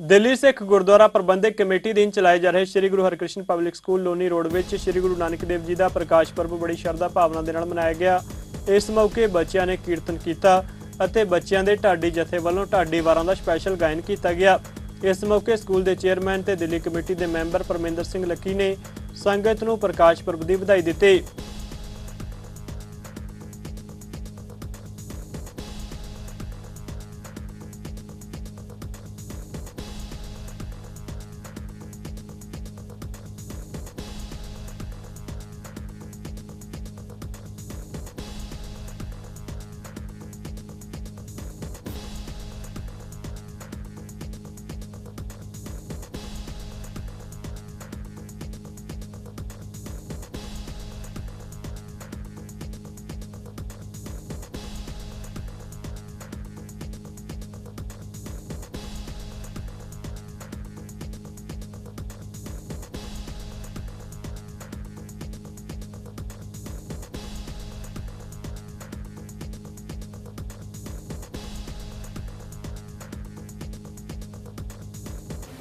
ਦਿੱਲੀ ਸਿੱਖ ਗੁਰਦੁਆਰਾ ਪ੍ਰਬੰਧਕ committee ਦੇ ਚਲਾਏ ਜਾ ਰਹੇ Shri Guru Harkrishan public school Loni road ਵਿੱਚ ਸ੍ਰੀ ਗੁਰੂ ਨਾਨਕ ਦੇਵ ਜੀ ਦਾ ਪ੍ਰਕਾਸ਼ ਪਰਬ ਬੜੀ ਸ਼ਰਧਾ ਭਾਵਨਾ ਦੇ ਨਾਲ ਮਨਾਇਆ ਗਿਆ। ਇਸ ਮੌਕੇ ਬੱਚਿਆਂ ਨੇ ਕੀਰਤਨ ਕੀਤਾ ਅਤੇ ਬੱਚਿਆਂ ਦੇ ਢਾਡੀ ਜਥੇ ਵੱਲੋਂ ਢਾਡੀ ਵਾਰਾਂ ਦਾ ਸਪੈਸ਼ਲ ਗਾਇਨ ਕੀਤਾ ਗਿਆ। ਇਸ ਮੌਕੇ ਸਕੂਲ ਦੇ ਚੇਅਰਮੈਨ ਤੇ ਦਿੱਲੀ ਕਮੇਟੀ ਦੇ ਮੈਂਬਰ ਪਰਮਿੰਦਰ ਸਿੰਘ ਲੱਕੀ ਨੇ ਸੰਗਤ ਨੂੰ ਪ੍ਰਕਾਸ਼ ਪਰਬ ਦੀ ਵਧਾਈ ਦਿੱਤੀ।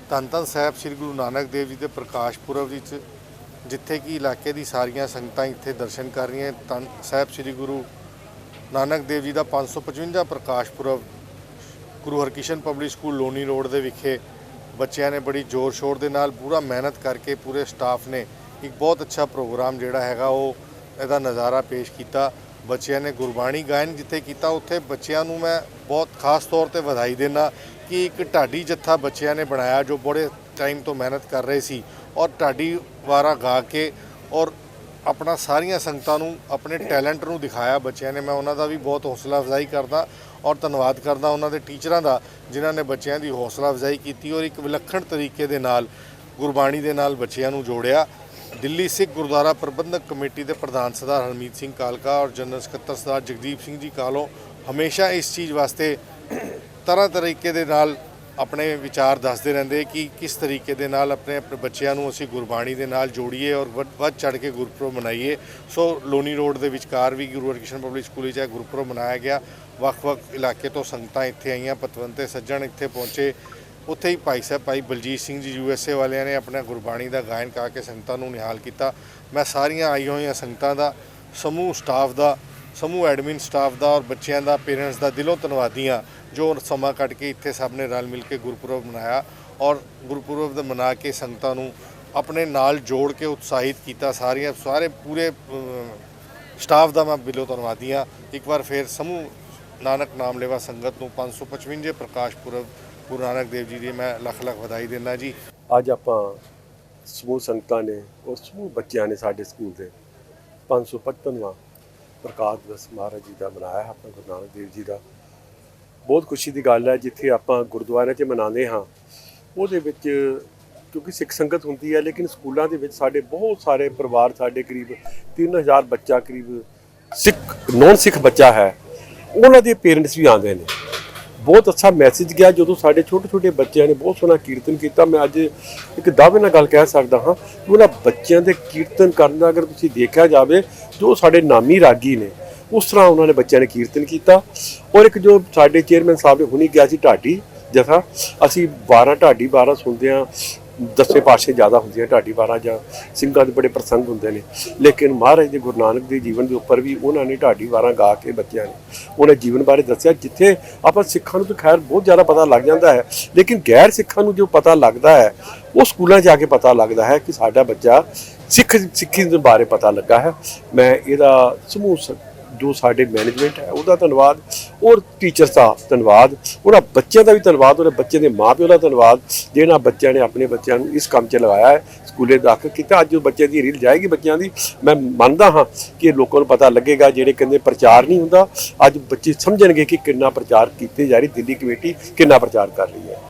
ਧੰਨ ਧੰਨ ਸਾਹਿਬ ਸ੍ਰੀ ਗੁਰੂ ਨਾਨਕ ਦੇਵ ਜੀ ਦੇ ਪ੍ਰਕਾਸ਼ ਪੁਰਬ ਵਿੱਚ ਜਿੱਥੇ ਕਿ ਇਲਾਕੇ ਦੀ ਸਾਰੀਆਂ ਸੰਗਤਾਂ ਇੱਥੇ ਦਰਸ਼ਨ ਕਰ ਰਹੀਆਂ ਧੰਨ ਸਾਹਿਬ ਸ੍ਰੀ ਗੁਰੂ ਨਾਨਕ ਦੇਵ ਜੀ ਦਾ 555 Prakash Purab Guru Harkrishan public school Loni road ਦੇ ਵਿਖੇ ਬੱਚਿਆਂ ਨੇ ਬੜੀ ਜ਼ੋਰ ਸ਼ੋਰ ਦੇ ਨਾਲ ਪੂਰਾ ਮਿਹਨਤ ਕਰਕੇ ਪੂਰੇ ਸਟਾਫ ਨੇ ਇੱਕ ਬਹੁਤ ਅੱਛਾ ਪ੍ਰੋਗਰਾਮ ਜਿਹੜਾ ਹੈਗਾ ਉਹ ਇਹਦਾ ਨਜ਼ਾਰਾ ਪੇਸ਼ ਕੀਤਾ। ਬੱਚਿਆਂ ਨੇ ਗੁਰਬਾਣੀ ਗਾਇਨ ਜਿੱਥੇ ਕੀਤਾ, ਉੱਥੇ ਬੱਚਿਆਂ ਨੂੰ ਮੈਂ ਬਹੁਤ ਖਾਸ ਤੌਰ ਤੇ ਵਧਾਈ ਦੇਣਾ ਕਿ ਇੱਕ ਢਾਡੀ ਜੱਥਾ ਬੱਚਿਆਂ ਨੇ ਬਣਾਇਆ ਜੋ ਬੜੇ ਟਾਈਮ ਤੋਂ ਮਿਹਨਤ ਕਰ ਰਹੇ ਸੀ ਔਰ ਢਾਡੀ ਵਾਰਾ ਗਾ ਕੇ ਔਰ ਆਪਣਾ ਸਾਰੀਆਂ ਸੰਗਤਾਂ ਨੂੰ, ਆਪਣੇ ਟੈਲੈਂਟ ਨੂੰ ਦਿਖਾਇਆ ਬੱਚਿਆਂ ਨੇ। ਮੈਂ ਉਹਨਾਂ ਦਾ ਵੀ ਬਹੁਤ ਹੌਸਲਾ ਅਫਜ਼ਾਈ ਕਰਦਾ ਔਰ ਧੰਨਵਾਦ ਕਰਦਾ ਉਹਨਾਂ ਦੇ ਟੀਚਰਾਂ ਦਾ ਜਿਨ੍ਹਾਂ ਨੇ ਬੱਚਿਆਂ ਦੀ ਹੌਸਲਾ ਅਫਜ਼ਾਈ ਕੀਤੀ ਔਰ ਇੱਕ ਵਿਲੱਖਣ ਤਰੀਕੇ ਦੇ ਨਾਲ, ਗੁਰਬਾਣੀ ਦੇ ਨਾਲ ਬੱਚਿਆਂ ਨੂੰ ਜੋੜਿਆ। ਦਿੱਲੀ ਸਿੱਖ ਗੁਰਦੁਆਰਾ ਪ੍ਰਬੰਧਕ ਕਮੇਟੀ ਦੇ ਪ੍ਰਧਾਨ ਸਰਦਾਰ ਹਰਮੀਤ ਸਿੰਘ ਕਾਲਕਾ ਔਰ ਜਨਰਲ ਸਕੱਤਰ ਸਰਦਾਰ ਜਗਦੀਪ ਸਿੰਘ ਜੀ ਕਾਲੋਂ ਹਮੇਸ਼ਾ ਇਸ ਚੀਜ਼ ਵਾਸਤੇ ਤਰ੍ਹਾਂ ਤਰੀਕੇ ਦੇ ਨਾਲ ਆਪਣੇ ਵਿਚਾਰ ਦੱਸਦੇ ਰਹਿੰਦੇ ਕਿ ਕਿਸ ਤਰੀਕੇ ਦੇ ਨਾਲ ਆਪਣੇ ਆਪਣੇ ਬੱਚਿਆਂ ਨੂੰ ਅਸੀਂ ਗੁਰਬਾਣੀ ਦੇ ਨਾਲ ਜੋੜੀਏ ਔਰ ਵੱਧ- ਵੱਧ ਚੜ ਕੇ ਗੁਰਪੁਰਬ ਮਨਾਈਏ। ਸੋ ਲੋਨੀ ਰੋਡ ਦੇ ਵਿਚਕਾਰ ਵੀ ਗੁਰੂ ਹਰਕ੍ਰਿਸ਼ਨ ਪਬਲਿਕ ਸਕੂਲ ਵਿੱਚ ਇਹ ਗੁਰਪੁਰਬ ਮਨਾਇਆ ਗਿਆ। ਵੱਖ-ਵੱਖ ਇਲਾਕੇ ਤੋਂ ਸੰਗਤਾਂ ਇੱਥੇ ਆਈਆਂ, ਪਤਵੰਤੇ ਸੱਜਣ ਇੱਥੇ ਪਹੁੰਚੇ। ਉੱਥੇ ਹੀ ਭਾਈ ਸਾਹਿਬ, ਭਾਈ ਬਲਜੀਤ ਸਿੰਘ ਜੀ ਯੂਐਸਏ ਵਾਲਿਆਂ ਨੇ ਆਪਣਾ ਗੁਰਬਾਣੀ ਦਾ ਗਾਇਨ ਕਾ ਕੇ ਸੰਗਤਾਂ ਨੂੰ ਨਿਹਾਲ ਕੀਤਾ। ਮੈਂ ਸਾਰੀਆਂ ਆਈਆਂ ਹੋਈਆਂ ਸੰਗਤਾਂ ਦਾ, ਸਮੂਹ ਸਟਾਫ ਦਾ, ਸਮੂਹ ਐਡਮਿਨ ਸਟਾਫ ਦਾ ਔਰ ਬੱਚਿਆਂ ਦਾ ਪੇਰੈਂਟਸ ਦਾ ਦਿਲੋਂ ਧੰਨਵਾਦੀ ਹਾਂ। ਜੋ ਸਮਾਂ ਕੱਢ ਕੇ ਇੱਥੇ ਸਭ ਨੇ ਰਲ ਮਿਲ ਕੇ ਗੁਰਪੁਰਬ ਮਨਾਇਆ ਔਰ ਗੁਰਪੁਰਬ ਦਾ ਮਨਾ ਕੇ ਸੰਗਤਾਂ ਨੂੰ ਆਪਣੇ ਨਾਲ ਜੋੜ ਕੇ ਉਤਸ਼ਾਹਿਤ ਕੀਤਾ, ਸਾਰੀਆਂ, ਸਾਰੇ ਪੂਰੇ ਸਟਾਫ ਦਾ ਮੈਂ ਦਿਲੋਂ ਧੰਨਵਾਦੀ ਹਾਂ। ਇੱਕ ਵਾਰ ਫੇਰ ਸਮੂਹ ਨਾਨਕ ਨਾਮ ਲੇਵਾ ਸੰਗਤ ਨੂੰ 555 ਪ੍ਰਕਾਸ਼ ਪੁਰਬ, ਗੁਰੂ ਨਾਨਕ ਦੇਵ ਜੀ ਦੀ ਮੈਂ ਲੱਖ ਲੱਖ ਵਧਾਈ ਦਿੰਦਾ ਜੀ। ਅੱਜ ਆਪਾਂ ਸਮੂਹ ਸੰਗਤਾਂ ਨੇ ਔਰ ਸਮੂਹ ਬੱਚਿਆਂ ਨੇ ਸਾਡੇ ਸਕੂਲ ਦੇ 555ਵਾਂ ਪ੍ਰਕਾਸ਼ ਦਿਵਸ ਮਹਾਰਾਜ ਜੀ ਦਾ ਮਨਾਇਆ ਹੈ ਆਪਣਾ ਗੁਰੂ ਨਾਨਕ ਦੇਵ ਜੀ ਦਾ। ਬਹੁਤ ਖੁਸ਼ੀ ਦੀ ਗੱਲ ਹੈ, ਜਿੱਥੇ ਆਪਾਂ ਗੁਰਦੁਆਰਿਆਂ 'ਚ ਮਨਾਉਂਦੇ ਹਾਂ, ਉਹਦੇ ਵਿੱਚ ਕਿਉਂਕਿ ਸਿੱਖ ਸੰਗਤ ਹੁੰਦੀ ਹੈ, ਲੇਕਿਨ ਸਕੂਲਾਂ ਦੇ ਵਿੱਚ ਸਾਡੇ ਬਹੁਤ ਸਾਰੇ ਪਰਿਵਾਰ ਸਾਡੇ ਕਰੀਬ 3000 ਬੱਚਾ ਕਰੀਬ ਸਿੱਖ ਨੌਨ ਸਿੱਖ ਬੱਚਾ ਹੈ, ਉਹਨਾਂ ਦੇ ਪੇਰੈਂਟਸ ਵੀ ਆਉਂਦੇ ਨੇ। ਬਹੁਤ ਅੱਛਾ ਮੈਸੇਜ ਗਿਆ, ਜਦੋਂ ਸਾਡੇ ਛੋਟੇ ਛੋਟੇ ਬੱਚਿਆਂ ਨੇ ਬਹੁਤ ਸੋਹਣਾ ਕੀਰਤਨ ਕੀਤਾ। ਮੈਂ ਅੱਜ ਇੱਕ ਦਾਅਵੇ ਨਾਲ ਗੱਲ ਕਹਿ ਸਕਦਾ ਹਾਂ ਕਿ ਉਹਨਾਂ ਬੱਚਿਆਂ ਦੇ ਕੀਰਤਨ ਕਰਨ ਦਾ ਅਗਰ ਤੁਸੀਂ ਦੇਖਿਆ ਜਾਵੇ, ਜੋ ਸਾਡੇ ਨਾਮੀ ਰਾਗੀ ਨੇ ਉਸ ਤਰ੍ਹਾਂ ਉਹਨਾਂ ਨੇ ਬੱਚਿਆਂ ਨੇ ਕੀਰਤਨ ਕੀਤਾ ਔਰ ਇੱਕ ਜੋ ਸਾਡੇ ਚੇਅਰਮੈਨ ਸਾਹਿਬ ਨੇ ਹੁਣੀ ਗਿਆ ਸੀ ਢਾਡੀ ਜਥਾ, ਅਸੀਂ 12 ਢਾਡੀ 12 ਸੁਣਦੇ ਹਾਂ, ਦਸੇ ਪਾਸੇ ਜ਼ਿਆਦਾ ਹੁੰਦੀਆਂ ਢਾਡੀ 12 ਜਾਂ ਸਿੰਘਾਂ ਦੇ ਬੜੇ ਪ੍ਰਸੰਗ ਹੁੰਦੇ ਨੇ। ਲੇਕਿਨ ਮਹਾਰਾਜ ਦੇ ਗੁਰੂ ਨਾਨਕ ਦੇ ਜੀਵਨ ਦੇ ਉੱਪਰ ਵੀ ਉਹਨਾਂ ਨੇ ਢਾਡੀ 12 ਗਾ ਕੇ ਬੱਚਿਆਂ ਨੇ ਉਹਨਾਂ ਜੀਵਨ ਬਾਰੇ ਦੱਸਿਆ, ਜਿੱਥੇ ਆਪਾਂ ਸਿੱਖਾਂ ਨੂੰ ਤਾਂ ਖੈਰ ਬਹੁਤ ਜ਼ਿਆਦਾ ਪਤਾ ਲੱਗ ਜਾਂਦਾ ਹੈ, ਲੇਕਿਨ ਗੈਰ ਸਿੱਖਾਂ ਨੂੰ ਜੋ ਪਤਾ ਲੱਗਦਾ ਹੈ, ਉਹ ਸਕੂਲਾਂ 'ਚ ਜਾ ਕੇ ਪਤਾ ਲੱਗਦਾ ਹੈ ਕਿ ਸਾਡਾ ਬੱਚਾ ਸਿੱਖ ਸਿੱਖੀ ਦੇ ਬਾਰੇ ਪਤਾ ਲੱਗਾ ਹੈ। ਮੈਂ ਇਹਦਾ ਸਮੂਹ ਜੋ ਸਾਡੇ ਮੈਨੇਜਮੈਂਟ ਹੈ, ਉਹਦਾ ਧੰਨਵਾਦ, ਔਰ ਟੀਚਰਸ ਦਾ ਧੰਨਵਾਦ ਉਹਨਾਂ ਬੱਚਿਆਂ ਦਾ ਵੀ ਧੰਨਵਾਦ ਉਹਨਾਂ ਬੱਚੇ ਦੇ ਮਾਪਿਓ ਦਾ ਧੰਨਵਾਦ, ਜਿਹਨਾਂ ਬੱਚਿਆਂ ਨੇ ਆਪਣੇ ਬੱਚਿਆਂ ਨੂੰ ਇਸ ਕੰਮ 'ਚ ਲਗਾਇਆ ਹੈ, ਸਕੂਲੇ ਦਾਖਲ ਕੀਤਾ। ਅੱਜ ਉਹ ਬੱਚੇ ਦੀ ਰੀਲ ਜਾਏਗੀ ਬੱਚਿਆਂ ਦੀ। ਮੈਂ ਮੰਨਦਾ ਹਾਂ ਕਿ ਲੋਕਾਂ ਨੂੰ ਪਤਾ ਲੱਗੇਗਾ, ਜਿਹੜੇ ਕਹਿੰਦੇ ਪ੍ਰਚਾਰ ਨਹੀਂ ਹੁੰਦਾ, ਅੱਜ ਬੱਚੇ ਸਮਝਣਗੇ ਕਿ ਕਿੰਨਾ ਪ੍ਰਚਾਰ ਕੀਤੇ ਜਾ ਰਹੀ, ਦਿੱਲੀ ਕਮੇਟੀ ਕਿੰਨਾ ਪ੍ਰਚਾਰ ਕਰ ਰਹੀ ਹੈ।